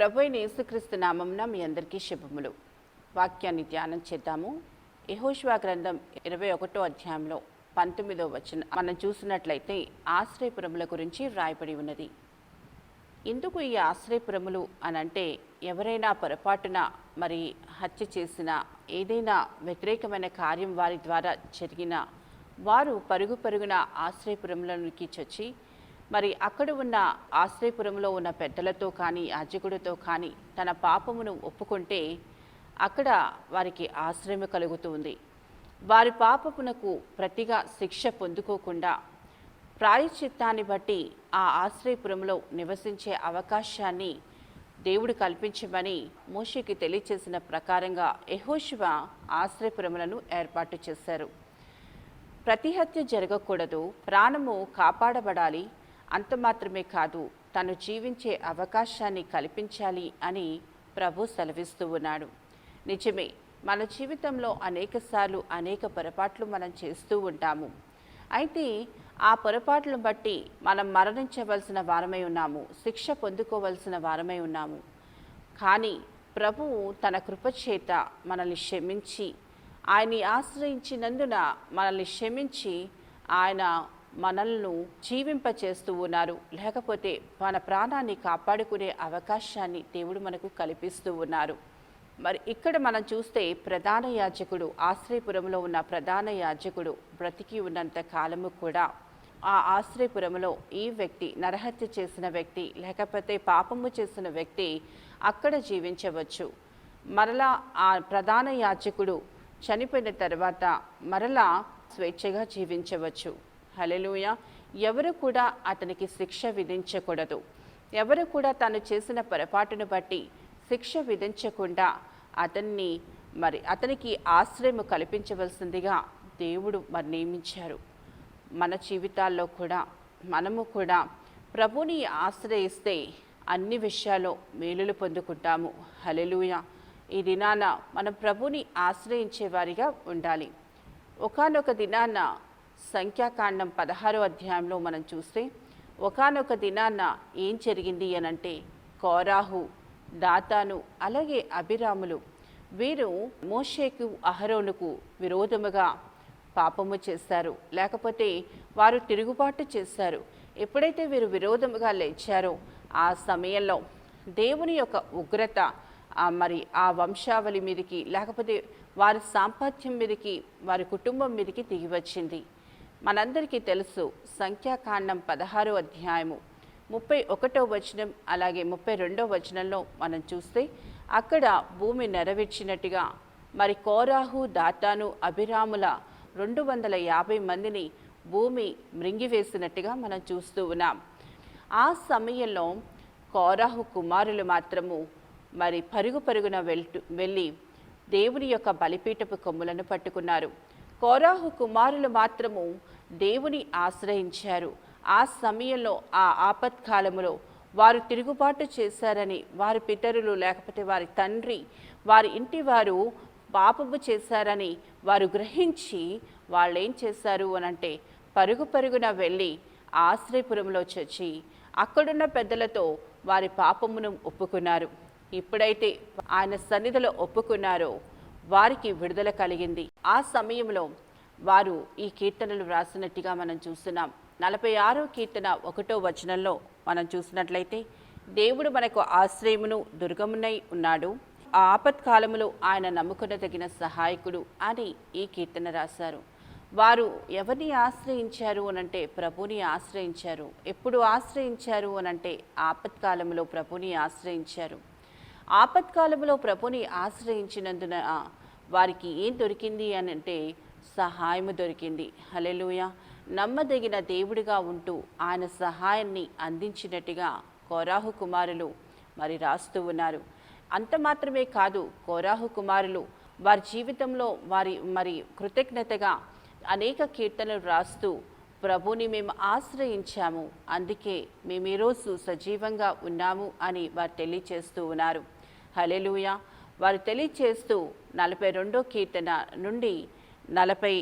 ప్రభు అయిన యేసుక్రీస్తు నామంన మీ అందరికీ శుభములు. వాక్యాన్ని ధ్యానం చేద్దాము. యహోష్వా గ్రంథం ఇరవై ఒకటో అధ్యాయంలో పంతొమ్మిదో వచ్చిన మనం చూసినట్లయితే ఆశ్రయపురముల గురించి వ్రాయబడి ఉన్నది. ఎందుకు ఈ ఆశ్రయపురములు అనంటే ఎవరైనా పొరపాటున మరి హత్య చేసిన ఏదైనా వ్యతిరేకమైన కార్యం వారి ద్వారా జరిగిన వారు పరుగు పరుగున ఆశ్రయపురములకి చొచ్చి మరి అక్కడ ఉన్న ఆశ్రయపురంలో ఉన్న పెద్దలతో కానీ యాజకుడితో కానీ తన పాపమును ఒప్పుకుంటే అక్కడ వారికి ఆశ్రయం కలుగుతుంది. వారి పాపమునకు ప్రతిగా శిక్ష పొందుకోకుండా ప్రాయశ్చిత్తాన్ని బట్టి ఆ ఆశ్రయపురంలో నివసించే అవకాశాన్ని దేవుడు కల్పించమని మోషేకి తెలియచేసిన ప్రకారంగా యహోశివ ఆశ్రయపురములను ఏర్పాటు చేశారు. ప్రతిహత్య జరగకూడదు ప్రాణము కాపాడబడాలి అంత మాత్రమే కాదు తను జీవించే అవకాశాన్ని కల్పించాలి అని ప్రభు సెలవిస్తూ ఉన్నాడు. నిజమే మన జీవితంలో అనేకసార్లు అనేక పొరపాట్లు మనం చేస్తూ ఉంటాము. అయితే ఆ పొరపాట్లను బట్టి మనం మరణించవలసిన వారమై ఉన్నాము శిక్ష పొందుకోవలసిన వారమై ఉన్నాము. కానీ ప్రభువు తన కృపచేత మనల్ని క్షమించి ఆయన్ని ఆశ్రయించినందున మనల్ని క్షమించి ఆయన మనల్ను జీవింపచేస్తూ ఉన్నారు. లేకపోతే మన ప్రాణాన్ని కాపాడుకునే అవకాశాన్ని దేవుడు మనకు కల్పిస్తూ ఉన్నారు. మరి ఇక్కడ మనం చూస్తే ప్రధాన యాజకుడు ఆశ్రయపురంలో ఉన్న ప్రధాన యాజకుడు బ్రతికి ఉన్నంత కాలము కూడా ఆ ఆశ్రయపురంలో ఈ వ్యక్తి నరహత్య చేసిన వ్యక్తి లేకపోతే పాపము చేసిన వ్యక్తి అక్కడ జీవించవచ్చు. మరలా ఆ ప్రధాన యాజకుడు చనిపోయిన తర్వాత మరలా స్వేచ్ఛగా జీవించవచ్చు. హలెలుయ ఎవరు కూడా అతనికి శిక్ష విధించకూడదు. ఎవరు కూడా తను చేసిన పొరపాటును బట్టి శిక్ష విధించకుండా అతన్ని మరి అతనికి ఆశ్రయం కల్పించవలసిందిగా దేవుడు మరి నియమించారు. మన జీవితాల్లో కూడా మనము కూడా ప్రభుని ఆశ్రయిస్తే అన్ని విషయాల్లో మేలులు పొందుకుంటాము. హలెలుయ ఈ దినాన మనం ప్రభుని ఆశ్రయించే వారిగా ఉండాలి. ఒకానొక దినాన సంఖ్యాకాండం పదహారో అధ్యాయంలో మనం చూస్తే ఒకానొక దినాన్న ఏం జరిగింది అనంటే కోరాహు దాతాను అలాగే అభిరాములు వీరు మోషేకు అహరోనుకు విరోధముగా పాపము చేశారు. లేకపోతే వారు తిరుగుబాటు చేశారు. ఎప్పుడైతే వీరు విరోధముగా లేచారో ఆ సమయంలో దేవుని యొక్క ఉగ్రత మరి ఆ వంశావళి మీదకి లేకపోతే వారి సాంపత్యం మీదకి వారి కుటుంబం మీదకి దిగి వచ్చింది మనందరికీ తెలుసు సంఖ్యాకాండం పదహారో అధ్యాయము. ముప్పై ఒకటో వచనం అలాగే ముప్పై రెండో వచనంలో మనం చూస్తే అక్కడ భూమి నెరవేర్చినట్టుగా మరి కోరాహు దాతాను అభిరాముల రెండు వందల యాభై మందిని భూమి మృంగివేసినట్టుగా మనం చూస్తూ ఉన్నాం. ఆ సమయంలో కోరాహు కుమారులు మాత్రము మరి పరుగు పరుగున వెళ్తూ వెళ్ళి దేవుని యొక్క బలిపీఠపు కొమ్ములను పట్టుకున్నారు. కోరాహు కుమారులు మాత్రము దేవుని ఆశ్రయించారు. ఆ సమయంలో ఆ ఆపత్కాలములో వారు తిరుగుబాటు చేశారని వారి పితరులు లేకపోతే వారి తండ్రి వారి ఇంటి వారు పాపము చేశారని వారు గ్రహించి వాళ్ళు ఏం చేశారు అనంటే పరుగు పరుగున వెళ్ళి ఆశ్రయపురంలో చచ్చి అక్కడున్న పెద్దలతో వారి పాపమును ఒప్పుకున్నారు. ఇప్పుడైతే ఆయన సన్నిధిలో ఒప్పుకున్నారో వారికి విడుదల కలిగింది. ఆ సమయంలో వారు ఈ కీర్తనలు వ్రాసినట్టుగా మనం చూస్తున్నాం. నలభై ఆరో కీర్తన ఒకటో వచనంలో మనం చూసినట్లయితే దేవుడు మనకు ఆశ్రయమును దుర్గమునై ఉన్నాడు. ఆ ఆపత్కాలములో ఆయన నమ్ముకున్న తగిన సహాయకుడు అని ఈ కీర్తన రాశారు. వారు ఎవరిని ఆశ్రయించారు అనంటే ప్రభుని ఆశ్రయించారు. ఎప్పుడు ఆశ్రయించారు అనంటే ఆపత్కాలంలో ప్రభుని ఆశ్రయించారు. ఆపత్కాలంలో ప్రభుని ఆశ్రయించినందున వారికి ఏం దొరికింది అని అంటే సహాయము దొరికింది. హలెలుయ నమ్మదగిన దేవుడిగా ఉంటూ ఆయన సహాయాన్ని అందించినట్టుగా కోరాహు కుమారులు మరి రాస్తూ ఉన్నారు. అంత మాత్రమే కాదు కోరాహు కుమారులు వారి జీవితంలో వారి మరి కృతజ్ఞతగా అనేక కీర్తనలు రాస్తూ ప్రభుని మేము ఆశ్రయించాము. అందుకే మేము ఈరోజు సజీవంగా ఉన్నాము అని వారు తెలియచేస్తూ ఉన్నారు. హలెలుయ వారు తెలియచేస్తూ నలభై రెండో కీర్తన నుండి నలభై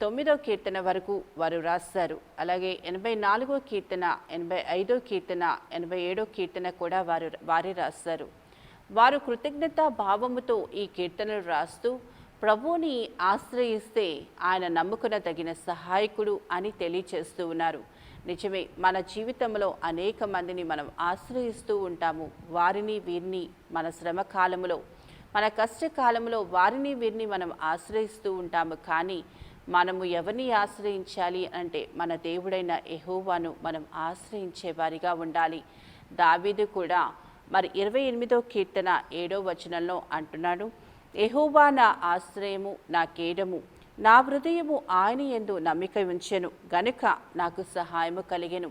తొమ్మిదో కీర్తన వరకు వారు రాస్తారు అలాగే ఎనభై నాలుగో కీర్తన ఎనభై ఐదో కీర్తన ఎనభై ఏడో కీర్తన కూడా వారు వారే రాస్తారు వారు కృతజ్ఞత భావముతో ఈ కీర్తనలు రాస్తూ ప్రభువుని ఆశ్రయిస్తే ఆయన నమ్ముకున్న తగిన సహాయకుడు అని తెలియచేస్తూ ఉన్నారు. నిజమే మన జీవితంలో అనేక మందిని మనం ఆశ్రయిస్తూ ఉంటాము. వారిని వీరిని మన శ్రమ కాలంలో మన కష్టకాలంలో వారిని వీరిని మనం ఆశ్రయిస్తూ ఉంటాము. కానీ మనము ఎవరిని ఆశ్రయించాలి అంటే మన దేవుడైన ఎహోవాను మనం ఆశ్రయించే వారిగా ఉండాలి. దావీదు కూడా మరి ఇరవై ఎనిమిదో కీర్తన ఏడో వచనంలో అంటున్నాడు ఎహోవా నా ఆశ్రయము నా కేడము నా హృదయము ఆయన ఎందు నమ్మిక ఉంచెను గనుక నాకు సహాయము కలిగెను.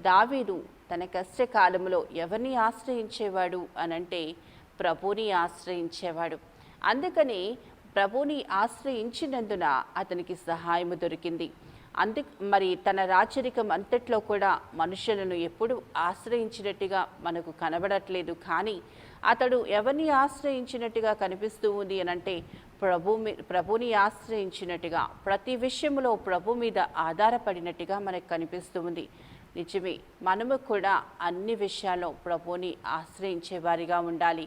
దావీదు తన కష్టకాలంలో ఎవరిని ఆశ్రయించేవాడు అనంటే ప్రభుని ఆశ్రయించేవాడు. అందుకని ప్రభుని ఆశ్రయించినందున అతనికి సహాయము దొరికింది. అందు మరి తన రాచరికం అంతట్లో కూడా మనుషులను ఎప్పుడు ఆశ్రయించినట్టుగా మనకు కనబడట్లేదు. కానీ అతడు ఎవరిని ఆశ్రయించినట్టుగా కనిపిస్తూ ఉంది అనంటే ప్రభు మీ ప్రభుని ఆశ్రయించినట్టుగా ప్రతి విషయంలో ప్రభు మీద ఆధారపడినట్టుగా మనకు కనిపిస్తుంది నిజమే మనము కూడా అన్ని విషయాల్లో ప్రభుని ఆశ్రయించేవారిగా ఉండాలి.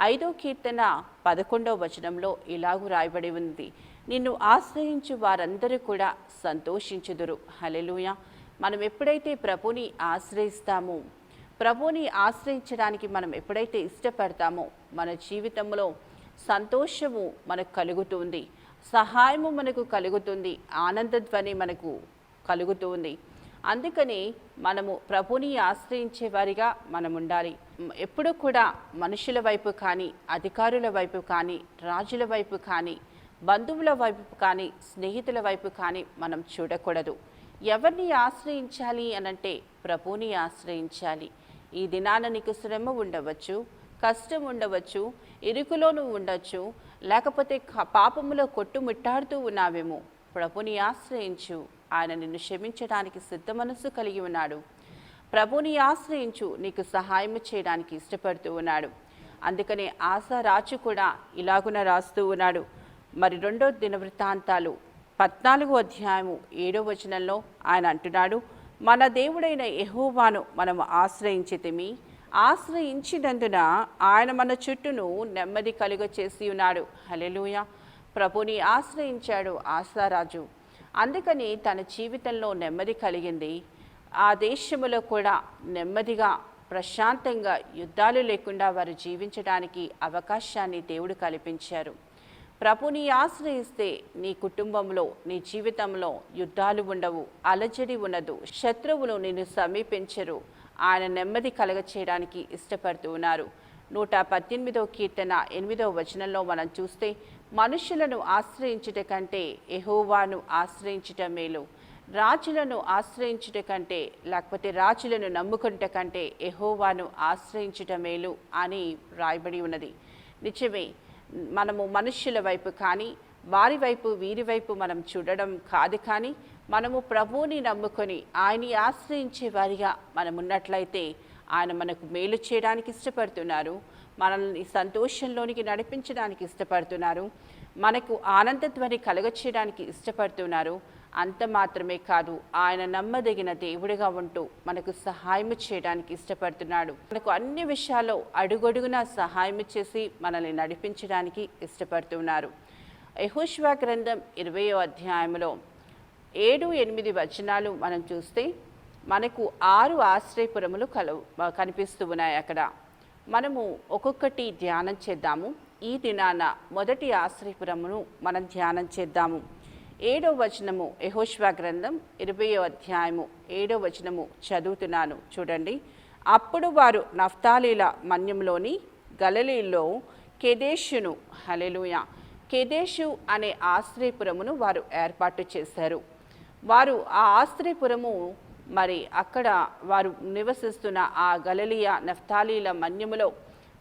ఐదో కీర్తన పదకొండవ వచనంలో ఇలాగూ రాయబడి ఉంది. నిన్ను ఆశ్రయించు వారందరూ కూడా సంతోషించుదురు. హలెలుయ మనం ఎప్పుడైతే ప్రభుని ఆశ్రయిస్తామో ప్రభుని ఆశ్రయించడానికి మనం ఎప్పుడైతే ఇష్టపడతామో మన జీవితంలో సంతోషము మనకు కలుగుతుంది. సహాయము మనకు కలుగుతుంది. ఆనందధ్వని మనకు కలుగుతుంది. అందుకని మనము ప్రభుని ఆశ్రయించే వారిగా మనం ఉండాలి. ఎప్పుడూ కూడా మనుషుల వైపు కానీ అధికారుల వైపు కానీ రాజుల వైపు కానీ బంధువుల వైపు కానీ స్నేహితుల వైపు కానీ మనం చూడకూడదు. ఎవరిని ఆశ్రయించాలి అనంటే ప్రభుని ఆశ్రయించాలి. ఈ దినాన నీకు శ్రమ ఉండవచ్చు. కష్టం ఉండవచ్చు ఇరుకులోనూ ఉండొచ్చు లేకపోతే పాపములో కొట్టుమిట్టాడుతూ ఉన్నావేమో. ప్రభుని ఆశ్రయించు. ఆయన నిన్ను క్షమించడానికి సిద్ధ మనస్సు కలిగి ఉన్నాడు. ప్రభుని ఆశ్రయించు. నీకు సహాయం చేయడానికి ఇష్టపడుతూ ఉన్నాడు. అందుకనే ఆశా రాజు కూడా ఇలాగున రాస్తూ ఉన్నాడు. మరి రెండో దినవృత్తాంతాలు పద్నాలుగో అధ్యాయము ఏడో వచనంలో ఆయన అంటున్నాడు మన దేవుడైన యెహోవాను మనము ఆశ్రయించితిమి. ఆశ్రయించినందున ఆయన మన చుట్టూను నెమ్మది కలుగ చేసి ఉన్నాడు. హలెలుయ ప్రభుని ఆశ్రయించాడు ఆశారాజు అందుకని తన జీవితంలో నెమ్మది కలిగింది. ఆ దేశములో కూడా నెమ్మదిగా ప్రశాంతంగా యుద్ధాలు లేకుండా వారు జీవించడానికి అవకాశాన్ని దేవుడు కల్పించారు. ప్రభుని ఆశ్రయిస్తే నీ కుటుంబంలో నీ జీవితంలో యుద్ధాలు ఉండవు అలజడి ఉండదు శత్రువులు నిన్ను సమీపించరు. ఆయన నెమ్మది కలగ చేయడానికి ఇష్టపడుతూ ఉన్నారు. నూట పద్దెనిమిదో కీర్తన ఎనిమిదో వచనంలో మనం చూస్తే మనుషులను ఆశ్రయించుట కంటే ఎహోవాను ఆశ్రయించుట మేలు. రాజులను ఆశ్రయించుట కంటే లేకపోతే రాజులను నమ్ముకుంట కంటే ఎహోవాను ఆశ్రయించుట మేలు అని రాయబడి ఉన్నది. నిజమే మనము మనుష్యుల వైపు కానీ వారి వైపు వీరి వైపు మనం చూడడం కాదు కానీ మనము ప్రభువుని నమ్ముకొని ఆయన్ని ఆశ్రయించే వారిగా మనం ఉన్నట్లయితే ఆయన మనకు మేలు చేయడానికి ఇష్టపడుతున్నారు మనల్ని సంతోషంలోనికి నడిపించడానికి ఇష్టపడుతున్నారు మనకు ఆనందధ్వని కలగచేయడానికి ఇష్టపడుతున్నారు. అంత మాత్రమే కాదు ఆయన నమ్మదగిన దేవుడిగా ఉంటూ మనకు సహాయం చేయడానికి ఇష్టపడుతున్నాడు. మనకు అన్ని విషయాల్లో అడుగడుగున సహాయం చేసి మనల్ని నడిపించడానికి ఇష్టపడుతున్నారు. యహోష్వా గ్రంథం ఇరవయో అధ్యాయంలో ఏడు ఎనిమిది వచనాలు మనం చూస్తే మనకు ఆరు ఆశ్రయపురములు కలవు కనిపిస్తూ ఉన్నాయి అక్కడ. మనము ఒక్కొక్కటి ధ్యానం చేద్దాము. ఈ దినాన మొదటి ఆశ్రయపురమును మనం ధ్యానం చేద్దాము. ఏడో వచనము యహోష్వా గ్రంథం ఇరవయో అధ్యాయము ఏడో వచనము చదువుతున్నాను. చూడండి. అప్పుడు వారు నఫ్తాలీల మన్యంలోని గలలీలో కెదేషును హలెలుయ కెదేషు అనే ఆశ్రయపురమును వారు ఏర్పాటు చేశారు. వారు ఆ ఆశ్రయపురము మరి అక్కడ వారు నివసిస్తున్న ఆ గలలియా నఫ్తాలీల మన్యములో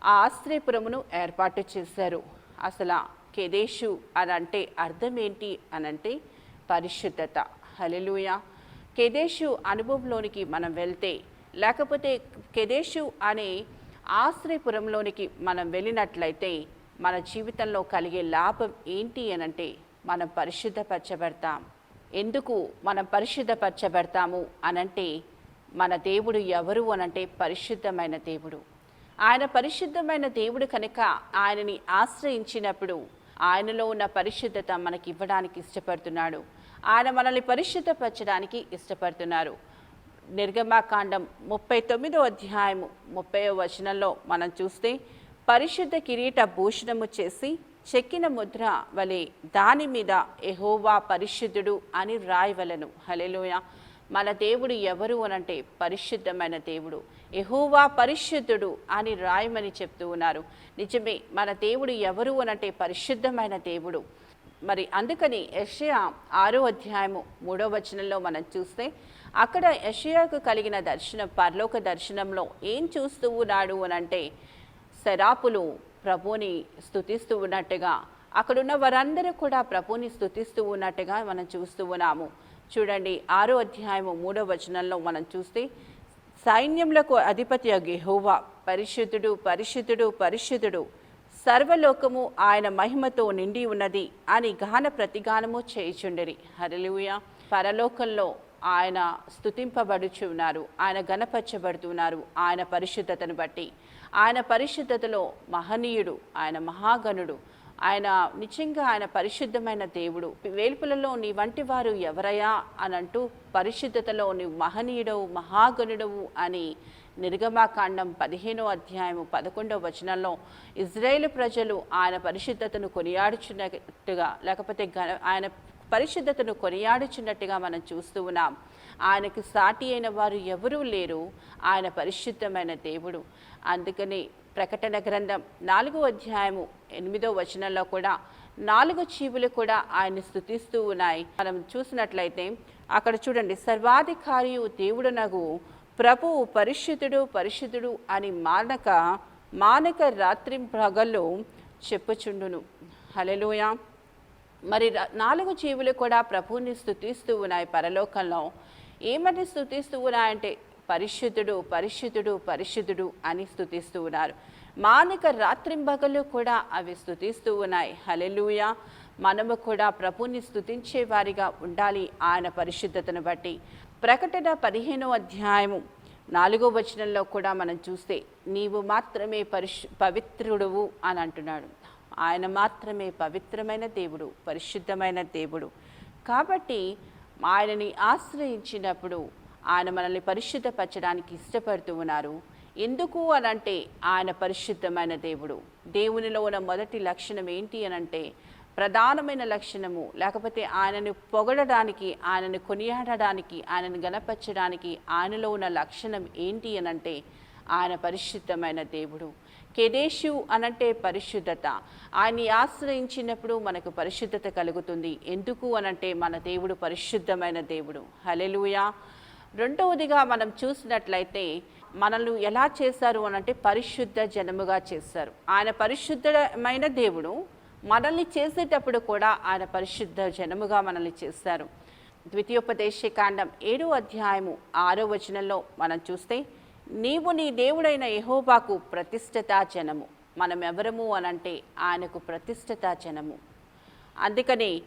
ఆ ఆశ్రయపురమును ఏర్పాటు చేశారు. అసలు కెదేషు అని అంటే అర్థం ఏంటి అనంటే పరిశుద్ధత. హలెలుయ కెదేషు అనుభవంలోనికి మనం వెళ్తే లేకపోతే కెదేషు అనే ఆశ్రయపురంలోనికి మనం వెళ్ళినట్లయితే మన జీవితంలో కలిగే లాభం ఏంటి అనంటే మనం పరిశుద్ధపరచబడతాం. ఎందుకు మనం పరిశుద్ధపరచబడతాము అనంటే మన దేవుడు ఎవరు అనంటే పరిశుద్ధమైన దేవుడు. ఆయన పరిశుద్ధమైన దేవుడు కనుక ఆయనని ఆశ్రయించినప్పుడు ఆయనలో ఉన్న పరిశుద్ధత మనకి ఇవ్వడానికి ఇష్టపడుతున్నాడు. ఆయన మనల్ని పరిశుద్ధపరచడానికి ఇష్టపడుతున్నారు. నిర్గమాకాండం ముప్పై తొమ్మిదో అధ్యాయము ముప్పై వచనంలో మనం చూస్తే పరిశుద్ధ కిరీట భూషణము చేసి చెక్కిన ముద్ర వలె దాని మీద ఎహోవా పరిశుద్ధుడు అని వ్రాయవలను హలెలోయ మన దేవుడు ఎవరు అనంటే పరిశుద్ధమైన దేవుడు. ఎహోవా పరిశుద్ధుడు అని రాయమని చెప్తూ ఉన్నారు. నిజమే మన దేవుడు ఎవరు అనంటే పరిశుద్ధమైన దేవుడు. మరి అందుకని యషయా ఆరో అధ్యాయము మూడో వచనంలో మనం చూస్తే అక్కడ యషయాకు కలిగిన దర్శనం పరలోక దర్శనంలో ఏం చూస్తూ ఉన్నాడు అనంటే శరాపులు ప్రభుని స్థుతిస్తూ ఉన్నట్టుగా అక్కడున్న వారందరూ కూడా ప్రభుని స్థుతిస్తూ ఉన్నట్టుగా మనం చూస్తూ ఉన్నాము. చూడండి ఆరో అధ్యాయము మూడో వచనంలో మనం చూస్తే సైన్యములకు అధిపతి గెహోవా పరిశుద్ధుడు పరిశుద్ధుడు పరిశుద్ధుడు సర్వలోకము ఆయన మహిమతో నిండి ఉన్నది అని గాన ప్రతిగానము చేయుచుండరి. హరలుయ పరలోకంలో ఆయన స్థుతింపబడుచు ఉన్నారు ఆయన గణపరచబడుతున్నారు ఆయన పరిశుద్ధతను బట్టి. ఆయన పరిశుద్ధతలో మహనీయుడు ఆయన మహాగణుడు. ఆయన నిజంగా ఆయన పరిశుద్ధమైన దేవుడు. వేల్పులలో నీ వంటి వారు ఎవరయ్యా అని అంటూ పరిశుద్ధతలో నీవు మహనీయుడవు మహాగణుడవు అని నిర్గమాకాండం పదిహేనో అధ్యాయము పదకొండవ వచనంలో ఇజ్రాయేల్ ప్రజలు ఆయన పరిశుద్ధతను కొనియాడుచున్నట్టుగా లేకపోతే ఆయన పరిశుద్ధతను కొనియాడుచున్నట్టుగా మనం చూస్తూ ఉన్నాం. ఆయనకు సాటి అయిన వారు ఎవరూ లేరు. ఆయన పరిశుద్ధమైన దేవుడు. అందుకని ప్రకటన గ్రంథం నాలుగో అధ్యాయము ఎనిమిదో వచనంలో కూడా నాలుగు జీవులు కూడా ఆయన స్థుతిస్తూ ఉన్నాయి. మనం చూసినట్లయితే అక్కడ చూడండి సర్వాధికారియు దేవుడునగు ప్రభువు పరిశుద్ధుడు పరిశుద్ధుడు అని మానక మానక రాత్రి పగళ్ళు చెప్పుచుండును. హలెలుయా మరి నాలుగు జీవులు కూడా ప్రభువుని స్థుతిస్తూ ఉన్నాయి పరలోకంలో. ఏమని స్థుతిస్తూ ఉన్నాయంటే పరిశుద్ధుడు పరిశుద్ధుడు పరిశుద్ధుడు అని స్థుతిస్తూ ఉన్నారు. మానిక రాత్రింబగలు కూడా అవి స్థుతిస్తూ ఉన్నాయి. హలెలుయ మనము కూడా ప్రభుని స్థుతించే వారిగా ఉండాలి ఆయన పరిశుద్ధతను బట్టి. ప్రకటన పదిహేనో అధ్యాయము నాలుగో వచనంలో కూడా మనం చూస్తే నీవు మాత్రమే పరిశు పవిత్రుడువు అని అంటున్నాడు. ఆయన మాత్రమే పవిత్రమైన దేవుడు పరిశుద్ధమైన దేవుడు. కాబట్టి ఆయనని ఆశ్రయించినప్పుడు ఆయన మనల్ని పరిశుద్ధపరచడానికి ఇష్టపడుతూ ఉన్నారు. ఎందుకు అనంటే ఆయన పరిశుద్ధమైన దేవుడు. దేవునిలో ఉన్న మొదటి లక్షణం ఏంటి అనంటే ప్రధానమైన లక్షణము లేకపోతే ఆయనను పొగడడానికి ఆయనను కొనియాడడానికి ఆయనను గణపరచడానికి ఆయనలో ఉన్న లక్షణం ఏంటి అనంటే ఆయన పరిశుద్ధమైన దేవుడు. కెదేషు అనంటే పరిశుద్ధత. ఆయన్ని ఆశ్రయించినప్పుడు మనకు పరిశుద్ధత కలుగుతుంది. ఎందుకు అనంటే మన దేవుడు పరిశుద్ధమైన దేవుడు. హలెలుయా రెండవదిగా మనం చూసినట్లయితే మనల్ని ఎలా చేశారు అనంటే పరిశుద్ధ జనముగా చేశారు. ఆయన పరిశుద్ధమైన దేవుడు మనల్ని చేసేటప్పుడు కూడా ఆయన పరిశుద్ధ జనముగా మనల్ని చేశారు. ద్వితీయోపదేశకాండం ఏడో అధ్యాయము ఆరో వచనంలో మనం చూస్తే నీవు నీ దేవుడైన యహోబాకు ప్రతిష్టతా జనము. మనం ఎవరము అనంటే ఆయనకు ప్రతిష్టతా జనము. అందుకని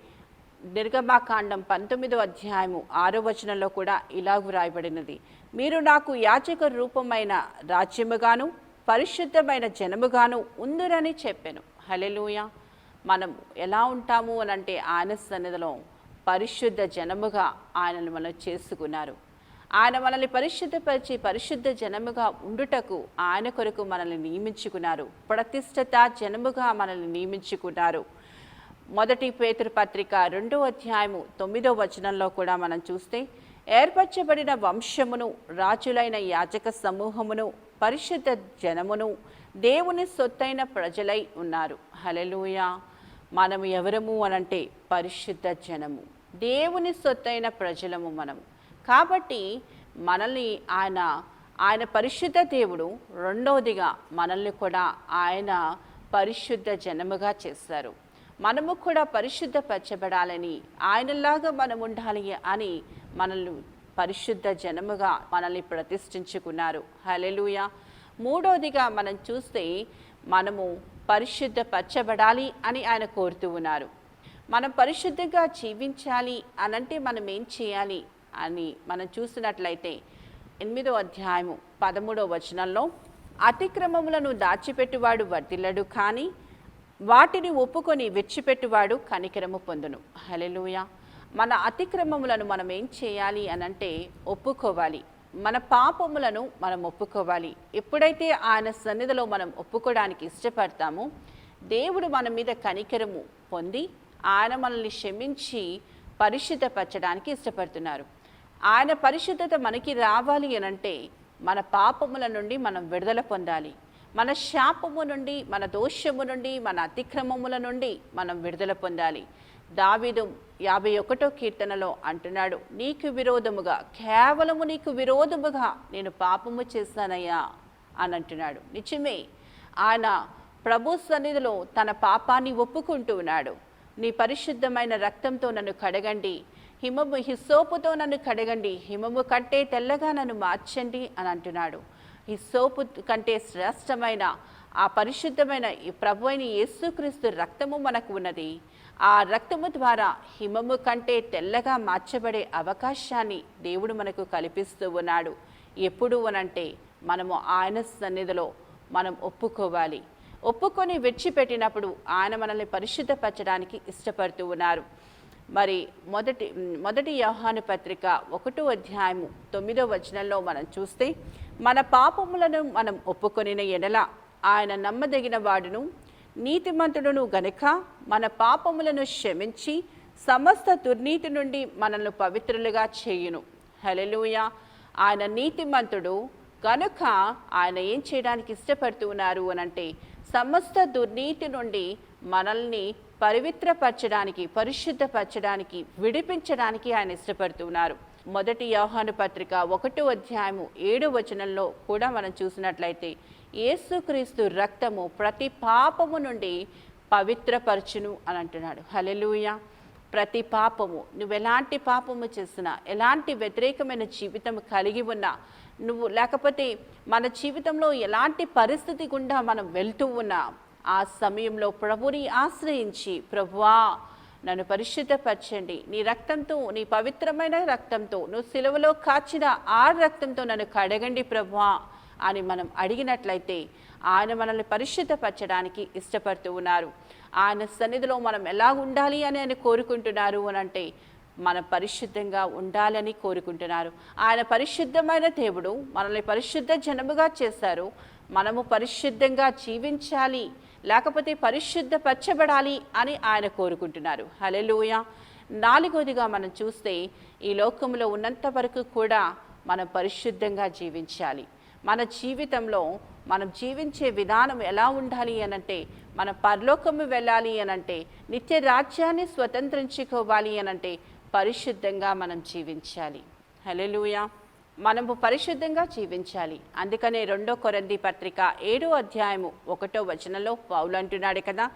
నిర్గమాకాండం పంతొమ్మిదో అధ్యాయము ఆరో వచనంలో కూడా ఇలాగు రాయబడినది. మీరు నాకు యాచక రూపమైన రాజ్యముగాను పరిశుద్ధమైన జనముగాను ఉందురని చెప్పాను. హలెలూయ మనం ఎలా ఉంటాము అనంటే ఆయన సన్నిధిలో పరిశుద్ధ జనముగా ఆయనను మనం చేసుకున్నారు. ఆయన మనల్ని పరిశుద్ధపరిచి పరిశుద్ధ జనముగా ఉండుటకు ఆయన కొరకు మనల్ని నియమించుకున్నారు. ప్రతిష్టత జనముగా మనల్ని నియమించుకున్నారు. మొదటి పేతురు పత్రిక రెండో అధ్యాయము తొమ్మిదో వచనంలో కూడా మనం చూస్తే ఏర్పరచబడిన వంశమును రాజులైన యాజక సమూహమును పరిశుద్ధ జనమును దేవుని సొత్తైన ప్రజలై ఉన్నారు. హలెలూయా మనము ఎవరము అనంటే పరిశుద్ధ జనము. దేవుని సొత్తైన ప్రజలము మనము. కాబట్టి మనల్ని ఆయన ఆయన పరిశుద్ధ దేవుడు రెండవదిగా మనల్ని కూడా ఆయన పరిశుద్ధ జనముగా చేశారు మనము కూడా పరిశుద్ధపరచబడాలని ఆయనలాగా మనం ఉండాలి అని మనల్ని పరిశుద్ధ జనముగా మనల్ని ప్రతిష్ఠించుకున్నారు. హలెలుయ మూడవదిగా మనం చూస్తే మనము పరిశుద్ధపరచబడాలి అని ఆయన కోరుతూ ఉన్నారు. మనం పరిశుద్ధంగా జీవించాలి అనంటే మనం ఏం చేయాలి? అని మనం చూసినట్లయితే ఎనిమిదో అధ్యాయము పదమూడో వచనంలో అతిక్రమములను దాచిపెట్టువాడు వర్ధిల్లడు కానీ వాటిని ఒప్పుకొని విడిచిపెట్టువాడు కనికరము పొందును. హలెలుయ మన అతిక్రమములను మనం ఏం చేయాలి అనంటే ఒప్పుకోవాలి. మన పాపములను మనం ఒప్పుకోవాలి. ఎప్పుడైతే ఆయన సన్నిధిలో మనం ఒప్పుకోవడానికి ఇష్టపడతామో దేవుడు మన మీద కనికరము పొంది ఆయన మనల్ని క్షమించి పరిశుద్ధపరచడానికి ఇష్టపడుతున్నారు. ఆయన పరిశుద్ధత మనకి రావాలి అనంటే మన పాపముల నుండి మనం విడుదల పొందాలి. మన శాపము నుండి మన దోషము నుండి మన అతిక్రమముల నుండి మనం విడుదల పొందాలి. దావిదు యాభై ఒకటో కీర్తనలో అంటున్నాడు నీకు విరోధముగా కేవలము నీకు విరోధముగా నేను పాపము చేశానయ్యా అని అంటున్నాడు. నిజమే ఆయన ప్రభు సన్నిధిలో తన పాపాన్ని ఒప్పుకుంటూ ఉన్నాడు. నీ పరిశుద్ధమైన రక్తంతో నన్ను కడగండి హిమము హిస్సోపుతో నన్ను కడగండి. హిమము కంటే తెల్లగా నన్ను మార్చండి అని అంటున్నాడు. హిస్సోపు కంటే శ్రేష్టమైన ఆ పరిశుద్ధమైన ఈ ప్రభు అయిన యేసుక్రీస్తు రక్తము మనకు ఉన్నది. ఆ రక్తము ద్వారా హిమము కంటే తెల్లగా మార్చబడే అవకాశాన్ని దేవుడు మనకు కల్పిస్తూ ఉన్నాడు. ఎప్పుడు అనంటే మనము ఆయన సన్నిధిలో మనం ఒప్పుకోవాలి. ఒప్పుకొని విడిచిపెట్టినప్పుడు ఆయన మనల్ని పరిశుద్ధపరచడానికి ఇష్టపడుతూ ఉన్నారు. మరి మొదటి మొదటి యోహాను పత్రిక ఒకటో అధ్యాయము తొమ్మిదో వచనంలో మనం చూస్తే మన పాపములను మనం ఒప్పుకొనిన ఎడల ఆయన నమ్మదగిన వాడును నీతిమంతుడును గనుక మన పాపములను క్షమించి సమస్త దుర్నీతి నుండి మనల్ని పవిత్రులుగా చేయును. హలెలూయ ఆయన నీతిమంతుడు కనుక ఆయన ఏం చేయడానికి ఇష్టపడుతున్నారు అని అనంటే సమస్త దుర్నీతి నుండి మనల్ని పవిత్రపరచడానికి పరిశుద్ధపరచడానికి విడిపించడానికి ఆయన ఇష్టపడుతున్నారు. మొదటి యోహాను పత్రిక ఒకటో అధ్యాయము ఏడు వచనంలో కూడా మనం చూసినట్లయితే యేసుక్రీస్తు రక్తము ప్రతి పాపము నుండి పవిత్రపరచును అని అంటున్నాడు. హలెలుయ ప్రతి పాపము నువ్వు ఎలాంటి పాపము చేసినా ఎలాంటి వ్యతిరేకమైన జీవితం కలిగి ఉన్నా నువ్వు లేకపోతే మన జీవితంలో ఎలాంటి పరిస్థితి గుండా మనం వెళ్తూ ఉన్నా ఆ సమయంలో ప్రభుని ఆశ్రయించి ప్రభువా నన్ను పరిశుద్ధపరచండి. నీ రక్తంతో నీ పవిత్రమైన రక్తంతో నువ్వు సిలువలో కాచిన ఆ రక్తంతో నన్ను కడగండి ప్రభువా అని మనం అడిగినట్లయితే ఆయన మనల్ని పరిశుద్ధపరచడానికి ఇష్టపడుతూ ఉన్నారు. ఆయన సన్నిధిలో మనం ఎలా ఉండాలి అని ఆయన కోరుకుంటున్నారు అని అంటే మనం పరిశుద్ధంగా ఉండాలని కోరుకుంటున్నారు. ఆయన పరిశుద్ధమైన దేవుడు మనల్ని పరిశుద్ధ జనముగా చేశారు. మనము పరిశుద్ధంగా జీవించాలి లేకపోతే పరిశుద్ధపరచబడాలి అని ఆయన కోరుకుంటున్నారు. హలెలూయ నాలుగోదిగా మనం చూస్తే ఈ లోకంలో ఉన్నంత వరకు కూడా మనం పరిశుద్ధంగా జీవించాలి. మన జీవితంలో మనం జీవించే విధానం ఎలా ఉండాలి అనంటే మన పరలోకము వెళ్ళాలి అనంటే నిత్య రాజ్యాన్ని స్వతంత్రించుకోవాలి అనంటే పరిశుద్ధంగా మనం జీవించాలి. హలెలూయా మనము పరిశుద్ధంగా జీవించాలి. అందుకనే రెండో కొరంది పత్రిక ఏడో అధ్యాయము ఒకటో వచనంలో పౌలు అంటున్నాడు కదా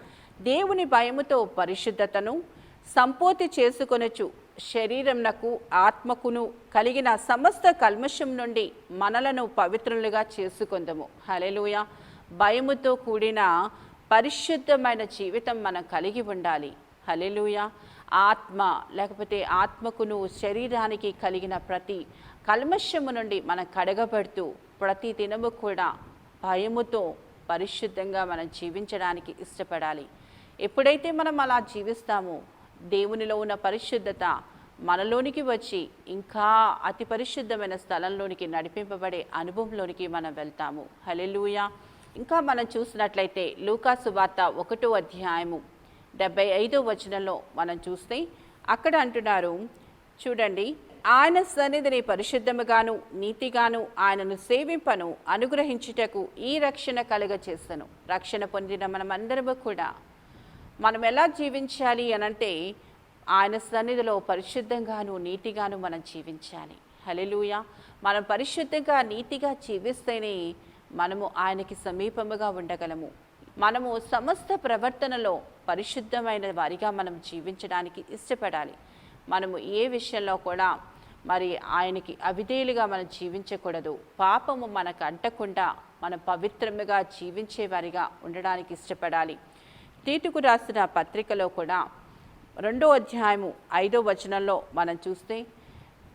దేవుని భయముతో పరిశుద్ధతను సంపూర్తి చేసుకొనొచ్చు. శరీరంనకు ఆత్మకును కలిగిన సమస్త కల్మషం నుండి మనలను పవిత్రులుగా చేసుకుందాము. హలెలుయ భయముతో కూడిన పరిశుద్ధమైన జీవితం మనం కలిగి ఉండాలి. హలెలుయ ఆత్మ లేకపోతే ఆత్మకును శరీరానికి కలిగిన ప్రతి కల్మషము నుండి మనం కడగబడుతూ ప్రతి దినము కూడా భయముతో పరిశుద్ధంగా మనం జీవించడానికి ఇష్టపడాలి. ఎప్పుడైతే మనం అలా జీవిస్తామో దేవునిలో ఉన్న పరిశుద్ధత మనలోనికి వచ్చి ఇంకా అతి పరిశుద్ధమైన స్థలంలోనికి నడిపింపబడే అనుభవంలోనికి మనం వెళ్తాము. హలెలూయ ఇంకా మనం చూసినట్లయితే లూకాసు వార్త ఒకటో అధ్యాయము డెబ్బై ఐదో వచనంలో మనం చూస్తే అక్కడ అంటున్నారు చూడండి ఆయన సన్నిధిని పరిశుద్ధముగాను నీతిగాను ఆయనను సేవింపను అనుగ్రహించుటకు ఈ రక్షణ కలుగ చేస్తాను రక్షణ పొందిన మనమందరము కూడా మనం ఎలా జీవించాలి అనంటే ఆయన సన్నిధిలో పరిశుద్ధంగాను నీతిగాను మనం జీవించాలి. హలెలూయ మనం పరిశుద్ధంగా నీతిగా జీవిస్తేనే మనము ఆయనకి సమీపముగా ఉండగలము. మనము సమస్త ప్రవర్తనలో పరిశుద్ధమైన వారిగా మనం జీవించడానికి ఇష్టపడాలి. మనము ఏ విషయంలో కూడా మరి ఆయనకి అవిధేయులుగా మనం జీవించకూడదు. పాపము మనకు అంటకుండా మనం పవిత్రముగా జీవించేవారిగా ఉండడానికి ఇష్టపడాలి. తీటుకు రాసిన పత్రికలో కూడా రెండో అధ్యాయము ఐదో వచనంలో మనం చూస్తే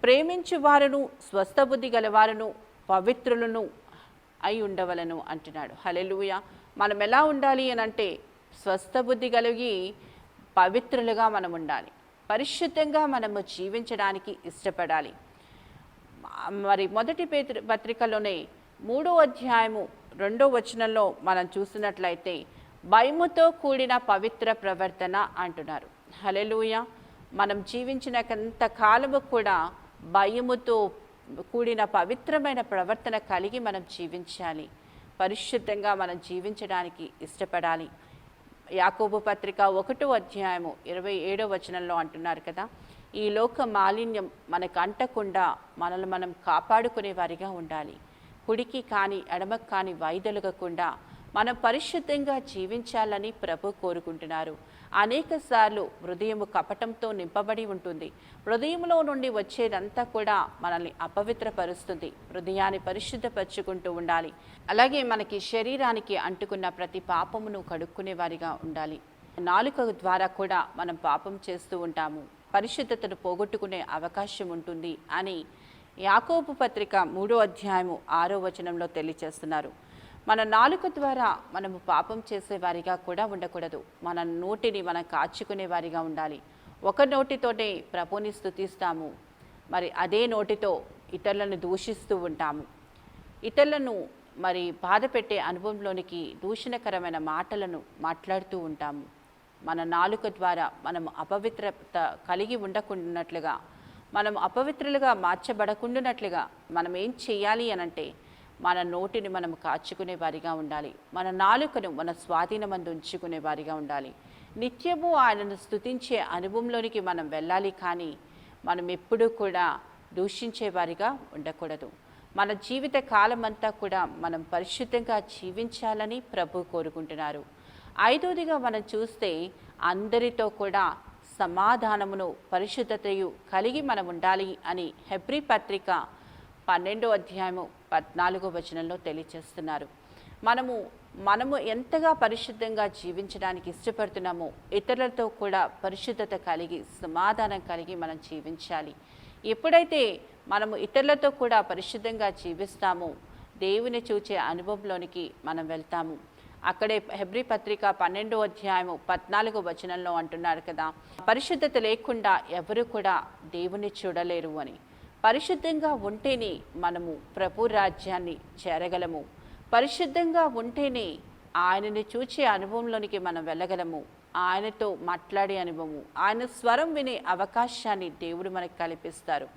ప్రేమించు వారును స్వస్థబుద్ధి గలవారును పవిత్రులను అయి ఉండవలను అంటున్నాడు. హలెలుయ మనం ఎలా ఉండాలి అని అంటే స్వస్థబుద్ధి కలిగి పవిత్రులుగా మనం ఉండాలి. పరిశుద్ధంగా మనము జీవించడానికి ఇష్టపడాలి. మరి మొదటి పేతృ పత్రికలోనే మూడో అధ్యాయము రెండో వచనంలో మనం చూసినట్లయితే భయముతో కూడిన పవిత్ర ప్రవర్తన అంటున్నారు. హలెలుయ మనం జీవించిన కొంత కాలము కూడా భయముతో కూడిన పవిత్రమైన ప్రవర్తన కలిగి మనం జీవించాలి. పరిశుద్ధంగా మనం జీవించడానికి ఇష్టపడాలి. యాకోబు పత్రిక ఒకటో అధ్యాయము ఇరవై ఏడో వచనంలో అంటున్నారు కదా ఈ లోక మాలిన్యం మనకు అంటకుండా మనల్ని మనం కాపాడుకునే వారిగా ఉండాలి. కుడికి కానీ ఎడమకు కానీ వైదొలగకుండా మనం పరిశుద్ధంగా జీవించాలని ప్రభు కోరుకుంటున్నారు. అనేక సార్లు హృదయము కపటంతో నింపబడి ఉంటుంది. హృదయంలో నుండి వచ్చేదంతా కూడా మనల్ని అపవిత్రపరుస్తుంది. హృదయాన్ని పరిశుద్ధపరుచుకుంటూ ఉండాలి. అలాగే మనకి శరీరానికి అంటుకున్న ప్రతి పాపమును కడుక్కునే వారిగా ఉండాలి. నాలుక ద్వారా కూడా మనం పాపం చేస్తూ ఉంటాము. పరిశుద్ధతను పోగొట్టుకునే అవకాశం ఉంటుంది అని యాకోబు పత్రిక మూడో అధ్యాయము ఆరో వచనంలో తెలియచేస్తున్నారు. మన నాలుక ద్వారా మనము పాపం చేసేవారిగా కూడా ఉండకూడదు. మన నోటిని మనం కాచుకునే వారిగా ఉండాలి. ఒక నోటితోనే ప్రభుని స్థుతిస్తాము మరి అదే నోటితో ఇతరులను దూషిస్తూ ఉంటాము. ఇతరులను మరి బాధ పెట్టే అనుభవంలోనికి దూషణకరమైన మాటలను మాట్లాడుతూ ఉంటాము. మన నాలుక ద్వారా మనం అపవిత్రత కలిగి ఉండకుండానట్లుగా మనం అపవిత్రులుగా మార్చబడకుండానట్లుగా మనం ఏం చేయాలి అనంటే మన నోటిని మనం కాచుకునే వారిగా ఉండాలి. మన నాలుకను మన స్వాధీనమందు ఉంచుకునే వారిగా ఉండాలి. నిత్యము ఆయనను స్తుతించే అనుభవంలోనికి మనం వెళ్ళాలి కానీ మనం ఎప్పుడూ కూడా దూషించే వారిగా ఉండకూడదు. మన జీవిత కాలం అంతా కూడా మనం పరిశుద్ధంగా జీవించాలని ప్రభు కోరుకుంటున్నారు. ఐదోదిగా మనం చూస్తే అందరితో కూడా సమాధానమును పరిశుద్ధతయు కలిగి మనం ఉండాలి అని హెబ్రి పత్రిక పన్నెండో అధ్యాయము పద్నాలుగో వచనంలో తెలియచేస్తున్నారు. మనము మనము ఎంతగా పరిశుద్ధంగా జీవించడానికి ఇష్టపడుతున్నామో ఇతరులతో కూడా పరిశుద్ధత కలిగి సమాధానం కలిగి మనం జీవించాలి. ఎప్పుడైతే మనము ఇతరులతో కూడా పరిశుద్ధంగా జీవిస్తామో దేవుని చూచే అనుభవంలోనికి మనం వెళ్తాము. అక్కడే హెబ్రి పత్రిక పన్నెండో అధ్యాయము పద్నాలుగో వచనంలో అంటున్నారు కదా పరిశుద్ధత లేకుండా ఎవరు కూడా దేవుని చూడలేరు అని. పరిశుద్ధంగా ఉంటేనే మనము ప్రభు రాజ్యాన్ని చేరగలము. పరిశుద్ధంగా ఉంటేనే ఆయనని చూచే అనుభవంలోనికి మనం వెళ్ళగలము. ఆయనతో మాట్లాడే అనుభవము ఆయన స్వరం వినే అవకాశాన్ని దేవుడు మనకు కల్పిస్తారు.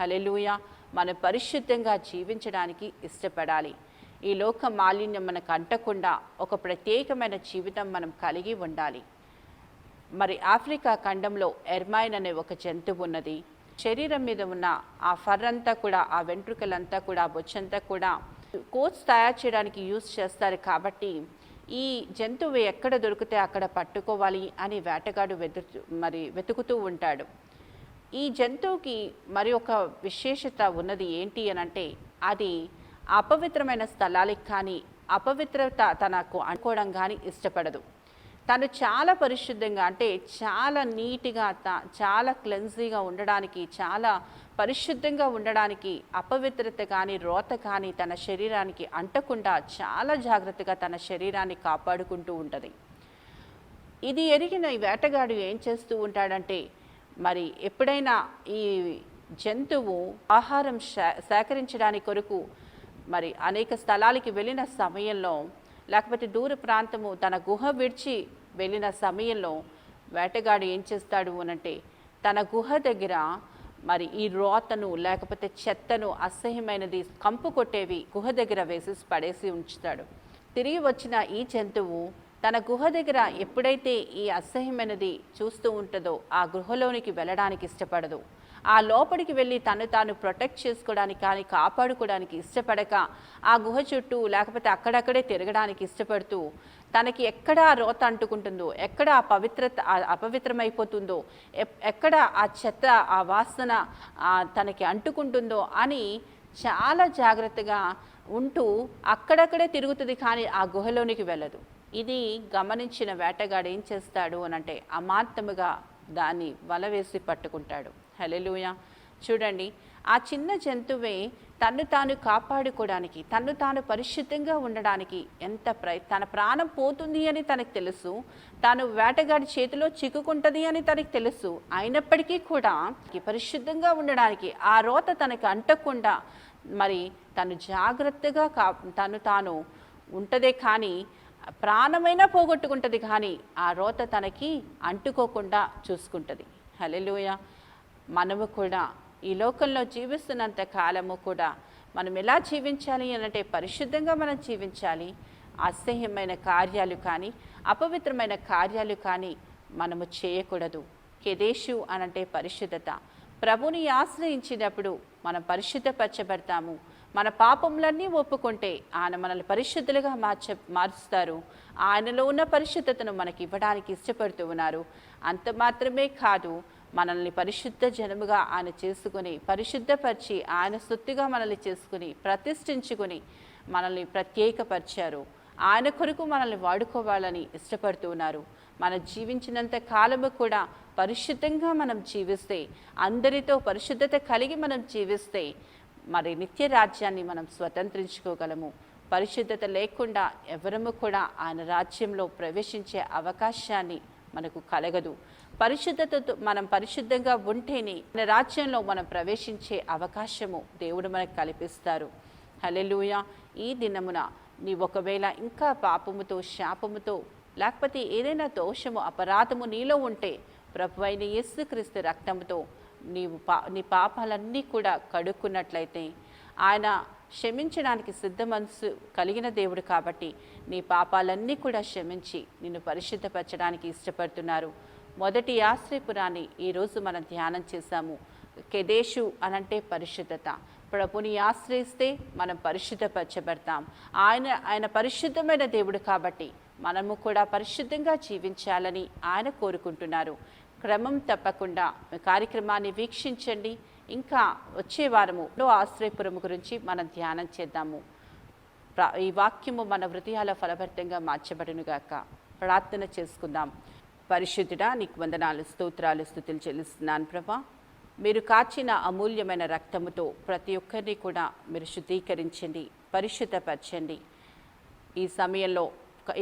హలెలుయ మనం పరిశుద్ధంగా జీవించడానికి ఇష్టపడాలి. ఈ లోక మాలిన్యం మనకు అంటకుండా ఒక ప్రత్యేకమైన జీవితం మనం కలిగి ఉండాలి. మరి ఆఫ్రికా ఖండంలో ఎర్మైన్ అనే ఒక జంతువు ఉన్నది. శరీరం మీద ఉన్న ఆ ఫర్ అంతా కూడా ఆ వెంట్రుకలంతా కూడా బొచ్చంతా కూడా కోట్స్ తయారు చేయడానికి యూజ్ చేస్తారు కాబట్టి ఈ జంతువు ఎక్కడ దొరికితే అక్కడ పట్టుకోవాలి అని వేటగాడు వెతు మరి వెతుకుతూ ఉంటాడు. ఈ జంతువుకి మరి ఒక విశేషత ఉన్నది ఏంటి అని అంటే అది అపవిత్రమైన స్థలాలకు కానీ అపవిత్రత తనకు అనుకోవడం కానీ ఇష్టపడదు. తను చాలా పరిశుద్ధంగా అంటే చాలా నీట్గా త- చాలా క్లెన్జీగా ఉండడానికి చాలా పరిశుద్ధంగా ఉండడానికి అపవిత్రత కానీ రోత కానీ తన శరీరానికి అంటకుండా చాలా జాగ్రత్తగా తన శరీరాన్ని కాపాడుకుంటూ ఉంటుంది. ఇది ఎరిగిన ఈ వేటగాడు ఏం చేస్తూ ఉంటాడంటే మరి ఎప్పుడైనా ఈ జంతువు ఆహారం సేకరించడానికి కొరకు మరి అనేక స్థలాలకి వెళ్ళిన సమయంలో లేకపోతే దూర ప్రాంతము తన గుహ విడిచి వెళ్ళిన సమయంలో వేటగాడు ఏం చేస్తాడు అనంటే తన గుహ దగ్గర మరి ఈ రోతను లేకపోతే చెత్తను అసహ్యమైనది కంపు కొట్టేవి గుహ దగ్గర వేసి పడేసి ఉంచుతాడు. తిరిగి వచ్చిన ఈ జంతువు తన గుహ దగ్గర ఎప్పుడైతే ఈ అసహ్యమైనది చూస్తూ ఉంటుందో ఆ గృహలోనికి వెళ్ళడానికి ఇష్టపడదు. ఆ లోపలికి వెళ్ళి తను తాను ప్రొటెక్ట్ చేసుకోవడానికి కానీ కాపాడుకోవడానికి ఇష్టపడక ఆ గుహ చుట్టూ లేకపోతే అక్కడక్కడే తిరగడానికి ఇష్టపడుతూ తనకి ఎక్కడ రోత అంటుకుంటుందో ఎక్కడ ఆ పవిత్రత అపవిత్రమైపోతుందో ఎక్కడ ఆ చెత్త ఆ వాసన తనకి అంటుకుంటుందో అని చాలా జాగ్రత్తగా ఉంటూ అక్కడక్కడే తిరుగుతుంది కానీ ఆ గుహలోనికి వెళ్ళదు. ఇది గమనించిన వేటగాడు ఏం చేస్తాడు అని అంటే అమాంతముగా దాన్ని వల వేసి పట్టుకుంటాడు. హలెలుయ చూడండి ఆ చిన్న జంతువే తన్ను తాను కాపాడుకోవడానికి తన్ను తాను పరిశుద్ధంగా ఉండడానికి ఎంత ప్రయ తన ప్రాణం పోతుంది అని తనకు తెలుసు తాను వేటగాడి చేతిలో చిక్కుకుంటుంది అని తనకు తెలుసు. అయినప్పటికీ కూడా పరిశుద్ధంగా ఉండడానికి ఆ రోత తనకు అంటకుండా మరి తను జాగ్రత్తగా కా తను తాను ఉంటదే కానీ ప్రాణమైనా పోగొట్టుకుంటుంది కానీ ఆ రోత తనకి అంటుకోకుండా చూసుకుంటుంది. హలెలుయ మనము కూడా ఈ లోకంలో జీవిస్తున్నంత కాలము కూడా మనం ఎలా జీవించాలి అనంటే పరిశుద్ధంగా మనం జీవించాలి. అసహ్యమైన కార్యాలు కానీ అపవిత్రమైన కార్యాలు కానీ మనము చేయకూడదు. కెదేశు అనంటే పరిశుద్ధత. ప్రభుని ఆశ్రయించినప్పుడు మనం పరిశుద్ధపరచబడతాము. మన పాపములన్నీ ఒప్పుకుంటే ఆయన మనల్ని పరిశుద్ధులుగా మార్చ మారుస్తారు ఆయనలో ఉన్న పరిశుద్ధతను మనకి ఇవ్వడానికి ఇష్టపడుతూ ఉన్నారు. అంత మాత్రమే కాదు మనల్ని పరిశుద్ధ జనముగా ఆయన చేసుకుని పరిశుద్ధపరిచి ఆయన సొత్తుగా మనల్ని చేసుకుని ప్రతిష్ఠించుకుని మనల్ని ప్రత్యేకపరిచారు. ఆయన కొరకు మనల్ని వాడుకోవాలని ఇష్టపడుతున్నారు మనం జీవించినంత కాలము కూడా పరిశుద్ధంగా మనం జీవిస్తే అందరితో పరిశుద్ధత కలిగి మనం జీవిస్తే మరి నిత్య రాజ్యాన్ని మనం స్వతంత్రించుకోగలము. పరిశుద్ధత లేకుండా ఎవరము కూడా ఆయన రాజ్యంలో ప్రవేశించే అవకాశాన్ని మనకు కలగదు. పరిశుద్ధతతో మనం పరిశుద్ధంగా ఉంటేనే మన రాజ్యంలో మనం ప్రవేశించే అవకాశము దేవుడు మనకు కల్పిస్తారు. హలెలుయ ఈ దినమున నీ ఒకవేళ ఇంకా పాపముతో శాపముతో లేకపోతే ఏదైనా దోషము అపరాధము నీలో ఉంటే ప్రభు అయిన యేసుక్రీస్తు రక్తముతో నీవు పా నీ పాపాలన్నీ కూడా కడుక్కున్నట్లయితే ఆయన క్షమించడానికి సిద్ధ మనసు కలిగిన దేవుడు కాబట్టి నీ పాపాలన్నీ కూడా క్షమించి నిన్ను పరిశుద్ధపరచడానికి ఇష్టపడుతున్నారు. మొదటి ఆశ్రయపురాన్ని ఈరోజు మనం ధ్యానం చేశాము. కెదేశు అనంటే పరిశుద్ధత. ప్రభుని ఆశ్రయిస్తే మనం పరిశుద్ధపరచబడతాం. ఆయన ఆయన పరిశుద్ధమైన దేవుడు కాబట్టి మనము కూడా పరిశుద్ధంగా జీవించాలని ఆయన కోరుకుంటున్నారు. క్రమం తప్పకుండా కార్యక్రమాన్ని వీక్షించండి. ఇంకా వచ్చే వారము రెండో ఆశ్రయపురము గురించి మనం ధ్యానం చేద్దాము. ఈ వాక్యము మన హృదయాల ఫలభరితంగా మార్చబడునుగాక. ప్రార్థన చేసుకుందాం. పరిశుద్ధుడా నీకు వందనాలు స్తోత్రాలు స్థుతులు చెల్లిస్తున్నాను ప్రభా. మీరు కాచిన అమూల్యమైన రక్తముతో ప్రతి ఒక్కరిని కూడా మీరు శుద్ధీకరించండి పరిశుద్ధపరచండి. ఈ సమయంలో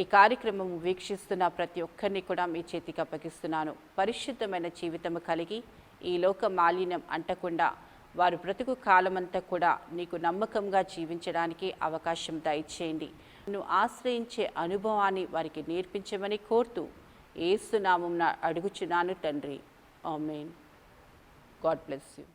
ఈ కార్యక్రమం వీక్షిస్తున్న ప్రతి ఒక్కరిని కూడా మీ చేతికి అప్పగిస్తున్నాను. పరిశుద్ధమైన జీవితము కలిగి ఈ లోక మాలిన్యం అంటకుండా వారు బ్రతుకు కాలమంతా కూడా నీకు నమ్మకంగా జీవించడానికి అవకాశం దయచేయండి. నువ్వు ఆశ్రయించే అనుభవాన్ని వారికి నేర్పించమని కోరుతూ ఏసునామం అడుగుచున్నాను తండ్రి. ఆమెన్. God bless you.